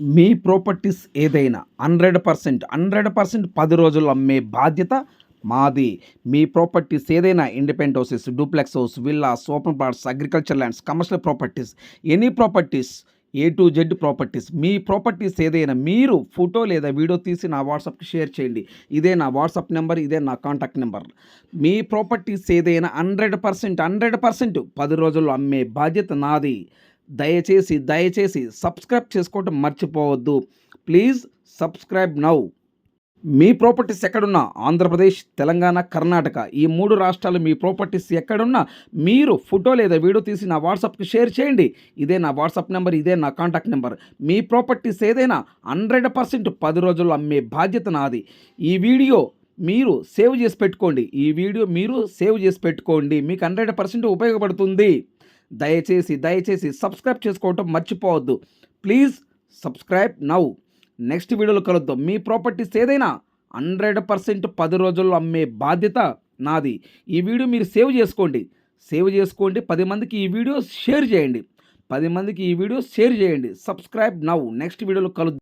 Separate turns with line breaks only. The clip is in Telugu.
మీ ప్రాపర్టీస్ ఏదైనా హండ్రెడ్ పర్సెంట్ హండ్రెడ్ పర్సెంట్ పది రోజుల్లో అమ్మే బాధ్యత మాది. మీ ప్రాపర్టీస్ ఏదైనా independent houses duplex house villas open plots agriculture lands commercial properties any properties A to Z properties me properties ఏదైనా మీరు ఫోటో లేదా వీడియో తీసి నా వాట్సాప్కి షేర్ చేయండి. ఇదే నా వాట్సాప్ నెంబర్ ఇదే నా కాంటాక్ట్ నెంబర్. మీ ప్రాపర్టీస్ ఏదైనా హండ్రెడ్ పర్సెంట్ హండ్రెడ్ పర్సెంట్ పది రోజుల్లో అమ్మే బాధ్యత నాది. దయచేసి దయచేసి సబ్స్క్రైబ్ చేసుకోవటం మర్చిపోవద్దు. Please subscribe now. Me properties ఎక్కడున్నా? ఆంధ్రప్రదేశ్ తెలంగాణ కర్ణాటక. ఈ మూడు రాష్ట్రాలు మీ ప్రాపర్టీస్ ఎక్కడున్నా మీరు ఫోటో లేదా వీడియో తీసి నా వాట్సాప్కి షేర్ చేయండి. ఇదే నా వాట్సాప్ నెంబర్ ఇదే నా కాంటాక్ట్ నెంబర్. మీ ప్రాపర్టీస్ ఏదైనా హండ్రెడ్ పర్సెంట్ పది రోజుల్లో అమ్మే బాధ్యత నాది. ఈ వీడియో మీరు సేవ్ చేసి పెట్టుకోండి. ఈ వీడియో మీరు సేవ్ చేసి పెట్టుకోండి. మీకు హండ్రెడ్ పర్సెంట్ ఉపయోగపడుతుంది. దయచేసి దయచేసి సబ్స్క్రైబ్ చేసుకోవటం మర్చిపోవద్దు. Please subscribe now. నెక్స్ట్ వీడియోలో కలుద్దాం. మీ ప్రాపర్టీస్ ఏదైనా హండ్రెడ్ పర్సెంట్ పది రోజుల్లో అమ్మే బాధ్యత నాది. ఈ వీడియో మీరు సేవ్ చేసుకోండి. సేవ్ చేసుకోండి. పది మందికి ఈ వీడియో షేర్ చేయండి. పది మందికి ఈ వీడియో షేర్ చేయండి. Subscribe now. నెక్స్ట్ వీడియోలో కలుద్దాం.